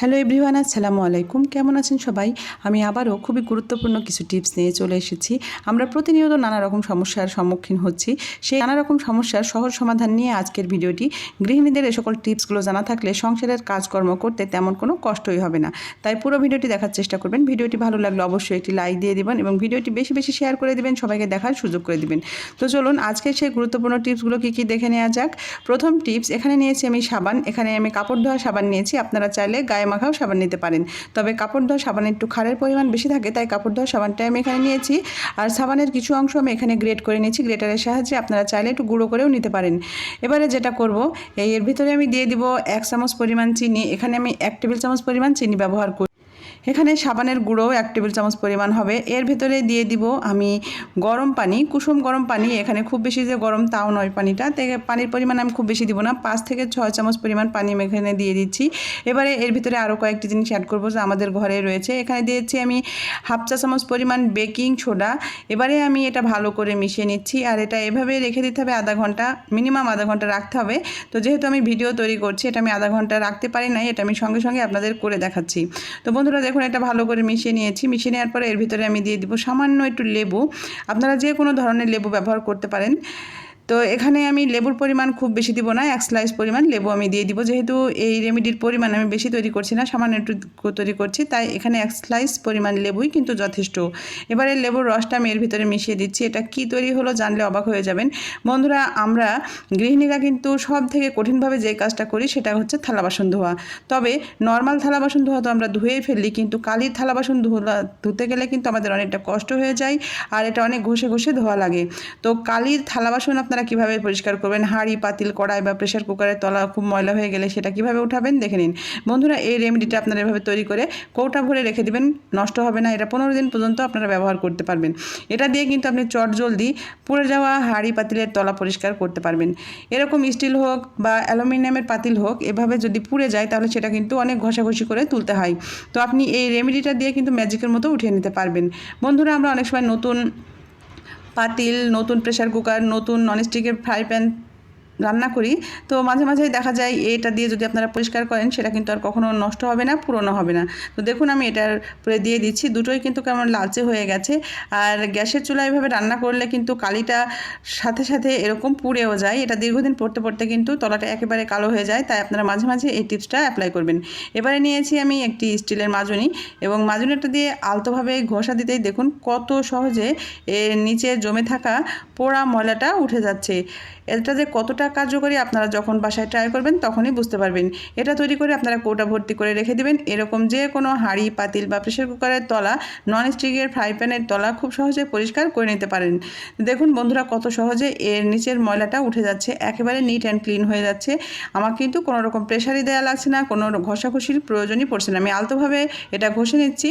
Hello everyone আসসালামু আলাইকুম কেমন আছেন সবাই? আমি আবারও খুবই গুরুত্বপূর্ণ কিছু টিপস নিয়ে চলে এসেছি। আমরা প্রতিনিয়ত নানা রকম সমস্যার সম্মুখীন হচ্ছি। সেই নানা রকম সমস্যার সহজ সমাধান নিয়ে আজকের ভিডিওটি। গৃহিণীদের এ সকল টিপসগুলো জানা থাকলে সংসারের কাজকর্ম করতে তেমন কোনো কষ্টই হবে না। তাই পুরো ভিডিওটি দেখার চেষ্টা করবেন। ভিডিওটি ভালো লাগলে অবশ্যই একটি লাইক দিয়ে দিবেন এবং ভিডিওটি বেশি বেশি শেয়ার করে দেবেন, সবাইকে দেখার সুযোগ করে দেবেন। তো চলুন আজকে সেই গুরুত্বপূর্ণ টিপসগুলো কী কী দেখে নেওয়া যাক। প্রথম টিপস এখানে নিয়েছি আমি সাবান। এখানে আমি কাপড় ধোয়া সাবান নিয়েছি। আপনারা চাইলে গায়ে মাখাও সাবান নিতে পারেন। তবে কাপড় ধোয়া সাবানে একটু খারের পরিমাণ বেশি থাকে, তাই কাপড় ধোয়া সাবানটাই আমি এখানে নিয়েছি। আর সাবানের কিছু অংশ আমি এখানে গ্রেড করে নিয়েছি গ্রেটারের সাহায্যে আপনারা চাইলে একটু গুঁড়ো করেও নিতে পারেন। এবারে যেটা করব এর ভিতরে আমি দিয়ে দিব এক চামচ পরিমাণ চিনি, এখানে আমি এক টেবিল চামচ পরিমাণ চিনি ব্যবহার করি এখানে সাবানের গুঁড়ো এক টেবিল চামচ পরিমাণ হবে। এর ভেতরে দিয়ে দিব আমি গরম পানি, কুসুম গরম পানি। এখানে খুব বেশি যে গরম তাও নয় পানিটা। তে পানির পরিমাণ আমি খুব বেশি দিব না। পাঁচ থেকে ছয় চামচ পরিমাণ পানি আমি এখানে দিয়ে দিচ্ছি। এবারে এর ভিতরে আরও কয়েকটি জিনিস অ্যাড করব যে আমাদের ঘরে রয়েছে। এখানে দিয়েছি আমি হাফ চা চামচ পরিমাণ বেকিং সোডা। এবারে আমি এটা ভালো করে মিশিয়ে নিচ্ছি। আর এটা এভাবে রেখে দিতে হবে আধা ঘণ্টা, মিনিমাম আধা ঘণ্টা রাখতে হবে। তো যেহেতু আমি ভিডিও তৈরি করছি, এটা আমি আধা ঘণ্টা রাখতে পারি নাই, এটা আমি সঙ্গে সঙ্গে আপনাদের করে দেখাচ্ছি। তো বন্ধুরা দেখুন, এটা ভালো করে মিশিয়ে নিয়েছি। মিশিয়ে নেওয়ার পরে এর ভিতরে আমি দিয়ে দিব সামান্য একটু লেবু। আপনারা যে কোনো ধরনের লেবু ব্যবহার করতে পারেন। তো এখানে আমি লেবুর পরিমাণ খুব বেশি দিব না, এক স্লাইস পরিমাণ লেবু আমি দিয়ে দিব। যেহেতু এই রেমেডির পরিমাণ আমি বেশি তৈরি করছি না, সামান্য একটু তৈরি করছি, তাই এখানে এক স্লাইস পরিমাণ লেবুই কিন্তু যথেষ্ট। এবারে লেবুর রসটা আমি এর ভিতরে মিশিয়ে দিচ্ছি, এটা কি তৈরি হলো জানলে অবাক হয়ে যাবেন। বন্ধুরা, আমরা গৃহিণীরা কিন্তু সব থেকে কঠিনভাবে যে কাজটা করি সেটা হচ্ছে থালা বাসন ধোয়া। তবে নর্মাল থালা বাসন ধোয়া তো আমরা ধুয়েই ফেললি কিন্তু কালির থালা বাসন ধোয়া ধুতে গেলে কিন্তু আমাদের অনেকটা কষ্ট হয়ে যায়, আর এটা অনেক ঘষে ঘষে ধোয়া লাগে। তো কালির থালা বাসন আপনারা কীভাবে পরিষ্কার করবেন? হাঁড়ি, পাতিল, কড়াই বা প্রেশার কুকারের তলা খুব ময়লা হয়ে গেলে সেটা কীভাবে উঠাবেন? দেখে নিন। বন্ধুরা, এই রেমেডিটা আপনারা এভাবে তৈরি করে কৌটা ভরে রেখে দিবেন। নষ্ট হবে না। এটা পনেরো দিন পর্যন্ত আপনারা ব্যবহার করতে পারবেন। এটা দিয়ে কিন্তু আপনি চট জলদি পুড়ে যাওয়া হাঁড়ি, পাতিলের তলা পরিষ্কার করতে পারবেন। এরকম স্টিল হোক বা অ্যালুমিনিয়ামের পাতিল হোক, এভাবে যদি পুড়ে যায় তাহলে সেটা কিন্তু অনেক ঘষাঘষি করে তুলতে হয়। তো আপনি এই রেমেডিটা দিয়ে কিন্তু ম্যাজিকের মতো উঠিয়ে নিতে পারবেন। বন্ধুরা, আমরা অনেক সময় নতুন পাতিল নতুন প্রেশার কুকার নতুন ননস্টিকের ফ্রাই প্যান রান্না করি। তো মাঝে মাঝেই দেখা যায় এটা দিয়ে যদি আপনারা পরিষ্কার করেন, সেটা কিন্তু আর কখনো নষ্ট হবে না, পুরনো হবে না। তো দেখুন আমি এটার পরে দিয়ে দিচ্ছি। দুটোই কিন্তু কেমন লালচে হয়ে গেছে। আর গ্যাসের চুলা এভাবে রান্না করলে কিন্তু কালিটা সাথে সাথে এরকম পুড়েও যায়। এটা দীর্ঘদিন পড়তে পড়তে কিন্তু তলাটা একেবারে কালো হয়ে যায়। তাই আপনারা মাঝে মাঝে এই টিপসটা অ্যাপ্লাই করবেন। এবারে নিয়েছি আমি একটি স্টিলের মাজনি এবং মাজনিটা দিয়ে আলতোভাবে ঘষা দিতেই দেখুন কত সহজে এর নিচে জমে থাকা পোড়া ময়লাটা উঠে যাচ্ছে। এটা যে কতটা কার্যকরী আপনারা যখন বাসায় ট্রাই করবেন, তখনই বুঝতে পারবেন। এটা তৈরি করে আপনারা কোটা ভর্তি করে রেখে দেবেন। এরকম যে কোনো হাঁড়ি, পাতিল বা প্রেশার কুকারের তলা নন স্টিকের ফ্রাই প্যানের তলা খুব সহজে পরিষ্কার করে নিতে পারেন। দেখুন বন্ধুরা কত সহজে এর নিচের ময়লাটা উঠে যাচ্ছে, একেবারে নিট অ্যান্ড ক্লিন হয়ে যাচ্ছে। আমার কিন্তু কোনো রকম প্রেশারই দেওয়া লাগছে না, কোনো ঘষাঘষির প্রয়োজনই পড়ছে না। আমি আলতোভাবে এটা ঘষে নিচ্ছি,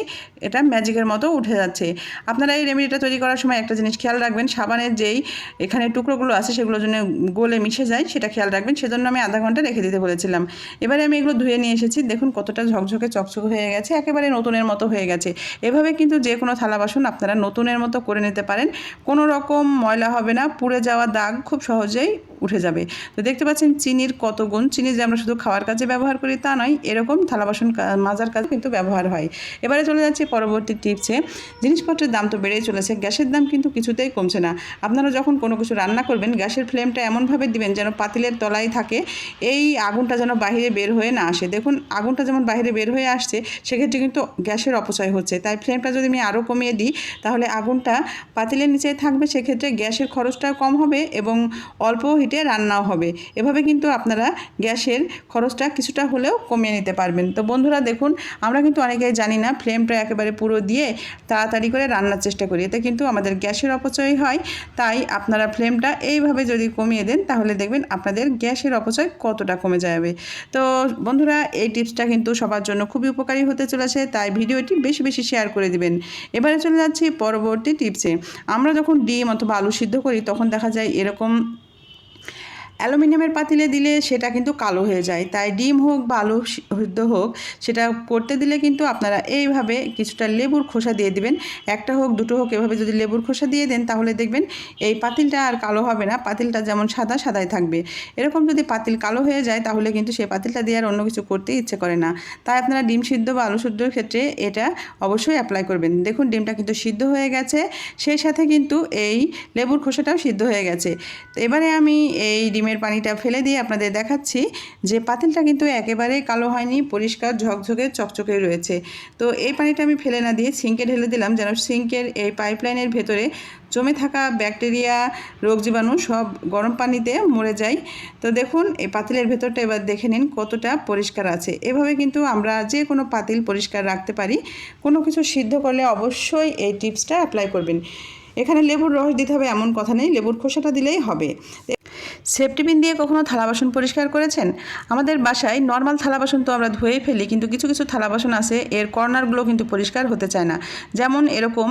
এটা ম্যাজিকের মতো উঠে যাচ্ছে। আপনারা এই রেমেডিটা তৈরি করার সময় একটা জিনিস খেয়াল রাখবেন, সাবানের যেই এখানে টুকরোগুলো আছে, সেগুলোর জন্য গোলে মিশে যায়, সেটা খেয়াল রাখবেন। সেজন্য আমি আধা ঘণ্টা রেখে দিতে বলেছিলাম। এবারে আমি এগুলো ধুয়ে নিয়ে এসেছি। দেখুন কতটা ঝকঝকে, চকচক হয়ে গেছে। একেবারে নতুনের মতো হয়ে গেছে। এভাবে কিন্তু যে কোনো থালা বাসন আপনারা নতুনের মতো করে নিতে পারেন। কোনো রকম ময়লা হবে না। পুড়ে যাওয়া দাগ খুব সহজেই উঠে যাবে। তো দেখতে পাচ্ছেন চিনির কত গুণ। চিনি যে আমরা শুধু খাওয়ার কাজে ব্যবহার করি তা নয়, এরকম থালা বাসন মাজার কাজে কিন্তু ব্যবহার হয়। এবারে চলে যাচ্ছে পরবর্তী টিপসে। জিনিসপত্রের দাম তো বেড়েই চলেছে, গ্যাসের দাম কিন্তু কিছুতেই কমছে না। আপনারা যখন কোনো কিছু রান্না করবেন, গ্যাসের ফ্লেমটা এমনভাবে দিবেন যেন পাতিলের তলায় থাকে, এই আগুনটা যেন বাহিরে বের হয়ে না আসে। দেখুন, আগুনটা যেমন বাইরে বের হয়ে আসছে, সেক্ষেত্রে কিন্তু গ্যাসের অপচয় হচ্ছে। তাই ফ্লেমটা যদি আমি আরও কমিয়ে দিই, তাহলে আগুনটা পাতিলের নিচে থাকবে, সেক্ষেত্রে গ্যাসের খরচটাও কম হবে এবং অল্প হিটে রান্নাও হবে। এভাবে কিন্তু আপনারা গ্যাসের খরচটা কিছুটা হলেও কমিয়ে নিতে পারবেন। তো বন্ধুরা দেখুন, আমরা কিন্তু অনেকেই জানি না, ফ্লেমটা একেবারে পুরো দিয়ে তাড়াতাড়ি করে রান্নার চেষ্টা করি। এতে কিন্তু আমাদের গ্যাসের অপচয় হয়, তাই আপনারা ফ্লেমটা এইভাবে যদি কমিয়ে দেন, তাহলে দেখবেন আপনাদের গ্যাসের অপচয় কতটা কমে যাবে। তো বন্ধুরা, এই টিপসটা কিন্তু সবার জন্য খুবই উপকারী হতে চলেছে, তাই ভিডিওটি বেশি বেশি শেয়ার করে দিবেন। এবারে চলে যাচ্ছি পরবর্তী টিপসে। আমরা যখন ডিম অথবা আলু সিদ্ধ করি, তখন দেখা যায় এরকম অ্যালুমিনিয়ামের পাতিলে দিলে সেটা কিন্তু কালো হয়ে যায়। তাই ডিম হোক বা আলু সিদ্ধ হোক, সেটা করতে দিলে কিন্তু আপনারা এইভাবে কিছুটা লেবুর খোসা দিয়ে দিবেন। একটা হোক, দুটো হোক, এভাবে যদি লেবুর খোসা দিয়ে দেন তাহলে দেখবেন এই পাতিলটা আর কালো হবে না। পাতিলটা যেমন সাদা, সাদাই থাকবে। এরকম যদি পাতিল কালো হয়ে যায় তাহলে কিন্তু সেই পাতিলটা দিয়ে আর অন্য কিছু করতে ইচ্ছে করে না। তাই আপনারা ডিম সিদ্ধ বা আলু সিদ্ধর ক্ষেত্রে এটা অবশ্যই অ্যাপ্লাই করবেন। দেখুন, ডিমটা কিন্তু সিদ্ধ হয়ে গেছে। সেই সাথে কিন্তু এই লেবুর খোসাটাও সিদ্ধ হয়ে গেছে। এবারে আমি এই ডিমের পানিটা ফেলে দিয়ে আপনাদের দেখাচ্ছি যে পাতিলটা কিন্তু একেবারে কালো হয়নি, পরিষ্কার, ঝকঝকে, চকচকে রয়েছে। তো এই পানিটা আমি ফেলে না দিয়ে সিঙ্কে ঢেলে দিলাম যেন সিঙ্কের এই পাইপলাইনের ভেতরে জমে থাকা ব্যাকটেরিয়া, রোগ জীবাণু সব গরম পানিতে মরে যায়। তো দেখুন, এই পাতিলের ভেতরটা এবার দেখে নিন কতটা পরিষ্কার আছে। এভাবে কিন্তু আমরা যে কোনো পাতিল পরিষ্কার রাখতে পারি। কোনো কিছু সিদ্ধ করলে অবশ্যই এই টিপসটা অ্যাপ্লাই করবেন। এখানে লেবুর রস দিতে হবে, এমন কথা নেই। লেবুর খোসাটা দিলেই হবে। সেফটি পিন দিয়ে কখনো থালা বাসন পরিষ্কার করেছেন? আমাদের বাসায় নর্মাল থালা বাসন তো আমরা ধুয়েই ফেলি, কিন্তু কিছু কিছু থালা বাসন আছে, এর কর্নারগুলো কিন্তু পরিষ্কার হতে চায় না। যেমন এরকম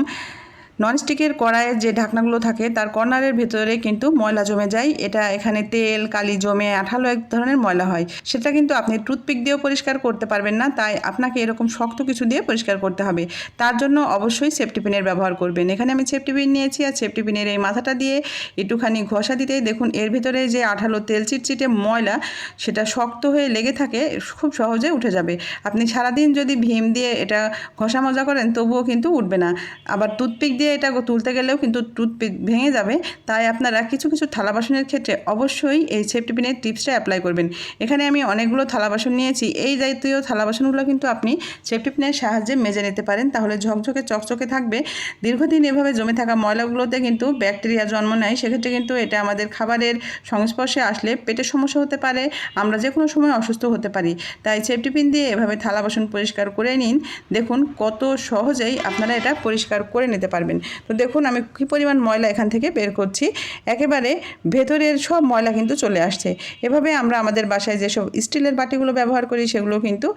ননস্টিকের কড়াইয়ের যে ঢাকনাগুলো থাকে, তার কর্নারের ভেতরে কিন্তু ময়লা জমে যায়। এটা এখানে তেল, কালি জমে আঠালো এক ধরনের ময়লা হয়। সেটা কিন্তু আপনি টুথপিক দিয়েও পরিষ্কার করতে পারবেন না, তাই আপনাকে এরকম শক্ত কিছু দিয়ে পরিষ্কার করতে হবে। তার জন্য অবশ্যই সেফটি পিনের ব্যবহার করবেন। এখানে আমি সেফটি পিন নিয়েছি, আর সেফটি পিনের এই মাথাটা দিয়ে একটুখানি ঘষা দিতেই দেখুন, এর ভিতরে যে আঠালো তেল, চিটচিটে ময়লা, সেটা শক্ত হয়ে লেগে থাকে, খুব সহজে উঠে যাবে। আপনি সারাদিন যদি ভীম দিয়ে এটা ঘষা মজা করেন, তবুও কিন্তু উঠবে না। আবার টুথপিক দিয়ে এটা তুলতে গেলেও কিন্তু টুথপিক ভেঙে যাবে। তাই আপনারা কিছু কিছু থালা বাসনের ক্ষেত্রে অবশ্যই এই সেফটি পিনের টিপসটা অ্যাপ্লাই করবেন। এখানে আমি অনেকগুলো থালা বাসন নিয়েছি। এই জাতীয় থালা বাসনগুলো কিন্তু আপনি সেফটি পিনের সাহায্যে মেজে নিতে পারেন। তাহলে ঝকঝকে, চকচকে থাকবে। দীর্ঘদিন এভাবে জমে থাকা ময়লাগুলোতে কিন্তু ব্যাকটেরিয়া জন্ম নেয়। সেক্ষেত্রে কিন্তু এটা আমাদের খাবারের সংস্পর্শে আসলে পেটের সমস্যা হতে পারে। আমরা যে কোনো সময় অসুস্থ হতে পারি। তাই সেফটি পিন দিয়ে এভাবে থালা বাসন পরিষ্কার করে নিন। দেখুন কত সহজেই আপনারা এটা পরিষ্কার করে নিতে পারবেন। তো দেখুন আমি কী পরিমাণ ময়লা এখান থেকে বের করছি। একেবারে ভেতরের সব ময়লা কিন্তু চলে আসছে। এভাবে আমরা আমাদের বাসায় যেসব স্টিলের বাটিগুলো ব্যবহার করি, সেগুলো কিন্তু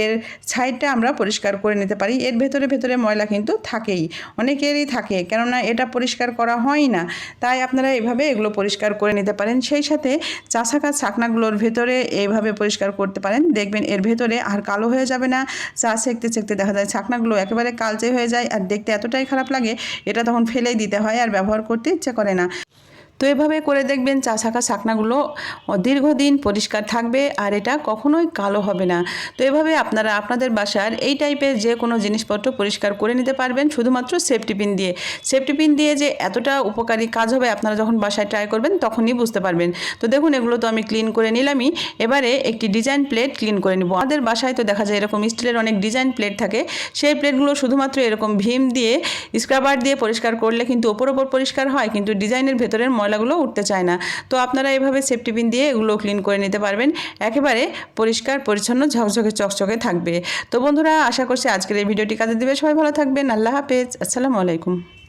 এর সাইডটা আমরা পরিষ্কার করে নিতে পারি। এর ভেতরে ভেতরে ময়লা কিন্তু থাকেই, অনেকেরই থাকে। কেননা এটা পরিষ্কার করা হয় না, তাই আপনারা এভাবে এগুলো পরিষ্কার করে নিতে পারেন। সেই সাথে চাষাকাজ ছাকনাগুলোর ভেতরে এইভাবে পরিষ্কার করতে পারেন। দেখবেন এর ভেতরে আর কালো হয়ে যাবে না। চা সেঁকতে সেঁকতে দেখা যায় ছাকনাগুলো একেবারে কালচে হয়ে যায় আর দেখতে এতটাই খারাপ লাগে এটা তখন ফেলেই দিতে হয় আর ব্যবহার করতে ইচ্ছে করে না। তো এভাবে করে দেখবেন চা শাখা শাকনাগুলো দীর্ঘদিন পরিষ্কার থাকবে আর এটা কখনোই কালো হবে না। তো এভাবে আপনারা আপনাদের বাসার এই টাইপের যে কোনো জিনিসপত্র পরিষ্কার করে নিতে পারবেন শুধুমাত্র সেফটি পিন দিয়ে। সেফটি পিন দিয়ে যে এতটা উপকারী কাজ হবে আপনারা যখন বাসায় ট্রাই করবেন তখনই বুঝতে পারবেন। তো দেখুন এগুলো তো আমি ক্লিন করে নিলামই। এবারে একটি ডিজাইন প্লেট ক্লিন করে নিব। আমাদের বাসায় তো দেখা যায় এরকম স্টিলের অনেক ডিজাইন প্লেট থাকে। সেই প্লেটগুলো শুধুমাত্র এরকম ভীম দিয়ে স্ক্রাবার দিয়ে পরিষ্কার করলে কিন্তু ওপর ওপর পরিষ্কার হয়, কিন্তু ডিজাইনের ভেতরের ময়লাগুলো উঠতে চায় না। তো আপনারা এভাবে সেফটি পিন দিয়ে এগুলো ক্লিন করে নিতে পারবেন। একেবারে পরিষ্কার, পরিচ্ছন্ন, ঝকঝকে, চকচকে থাকবে। তো বন্ধুরা, আশা করছি আজকের এই ভিডিওটি কাজে দেবে। সবাই ভালো থাকবেন। আল্লাহ হাফেজ। আসসালামু আলাইকুম।